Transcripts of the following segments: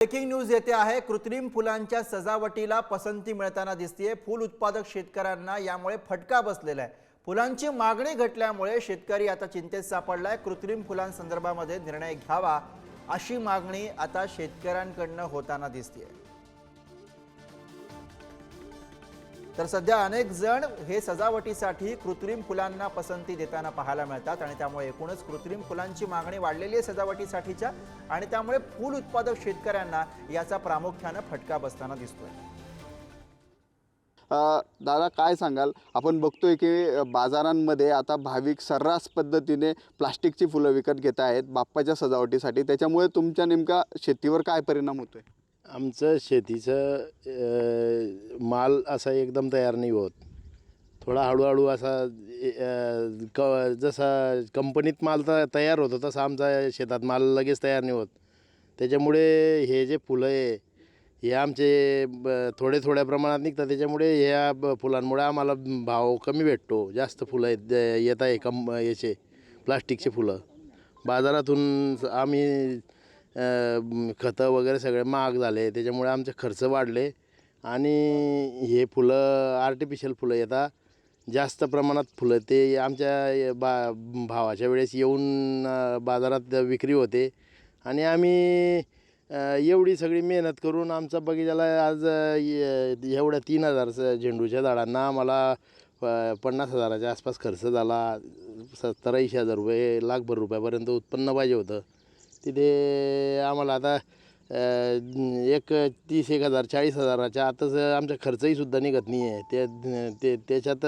Breaking news येते आहे. कृत्रिम फुलांच्या सजावटीला पसंती मिळताना दिसतीये. फुल उत्पादक शेतकऱ्यांना यामुळे फटका बसलेला आहे. फुलांची मागणी घटल्यामुळे शेतकरी आता चिंतेत सापडलाय. कृत्रिम फुलांसंदर्भामध्ये निर्णय घ्यावा अशी मागणी आता शेतकऱ्यांकडनं होताना दिसतीये. तर सध्या अनेक जण हे सजावटीसाठी कृत्रिम फुलांना पसंती देताना पाहायला मिळतात आणि त्यामुळे एकूणच कृत्रिम फुलांची मागणी वाढलेली आहे सजावटीसाठीच्या आणि त्यामुळे फूल उत्पादक शेतकऱ्यांना याचा प्रामुख्यानं फटका बसताना दिसतोय. दादा काय सांगाल? आपण बघतोय की बाजारांमध्ये आता भाविक सर्रास पद्धतीने प्लास्टिकची फुलं विकत घेत आहेत बाप्पाच्या सजावटीसाठी. त्याच्यामुळे तुमच्या नेमका शेतीवर काय परिणाम होतोय? आमचं शेतीचं माल असा एकदम तयार नाही होत. थोडा हळूहळू असा क जसा कंपनीत माल तर तयार होतो तसा आमचा शेतात माल लगेच तयार नाही होत. त्याच्यामुळे हे जे फुलं आहे हे आमचे ब- थोडे थोड्या प्रमाणात निघतात. त्याच्यामुळे ह्या ब- फुलांमुळे आम्हाला भाव कमी भेटतो. जास्त फुलं आहेत येत आहे कम याचे प्लास्टिकचे फुलं. बाजारातून आम्ही खतं वगैरे सगळे महाग झाले त्याच्यामुळे आमचे खर्च वाढले. आणि हे फुलं आर्टिफिशल फुलं येतात जास्त प्रमाणात फुलं ते आमच्या बा भावाच्या वेळेस येऊन बाजारात विक्री होते. आणि आम्ही एवढी सगळी मेहनत करून आमचा बगीचाला आज एवढ्या तीन हजार झेंडूच्या झाडांना आम्हाला प- पन्नास हजाराच्या आसपास खर्च झाला. सत्तर ऐंशी हजार रुपये लाखभर रुपयापर्यंत उत्पन्न पाहिजे होतं. तिथे आम्हाला आता एक तीस एक हजार चाळीस हजाराच्या आताच आमचा खर्चही सुद्धा निघत नाही आहे ते ते त्याच्यात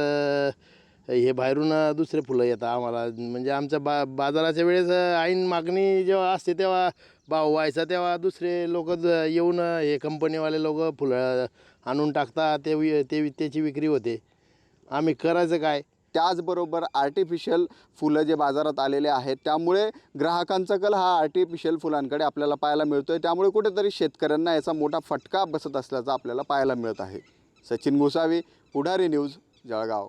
हे बाहेरून दुसरे फुलं येतात आम्हाला. म्हणजे आमच्या बा बाजाराच्या वेळेस ऐन मागणी जेव्हा असते तेव्हा भाव व्हायचा तेव्हा दुसरे लोक येऊन हे कंपनीवाले लोक फुलं आणून टाकतात ते वि- ते त्याची विक्री होते. आम्ही करायचं काय? त्याचबरोबर आर्टिफिशियल फुलं जे बाजारात आलेले आहेत त्यामुळे ग्राहकांचा कल हा आर्टिफिशियल फुलांकडे आपल्याला पाहायला मिळतोय. त्यामुळे कुठेतरी शेतकऱ्यांना याचा मोठा फटका बसत असल्याचा आपल्याला पाहायला मिळत आहे. सचिन गोसावी पुढारी न्यूज जळगाव.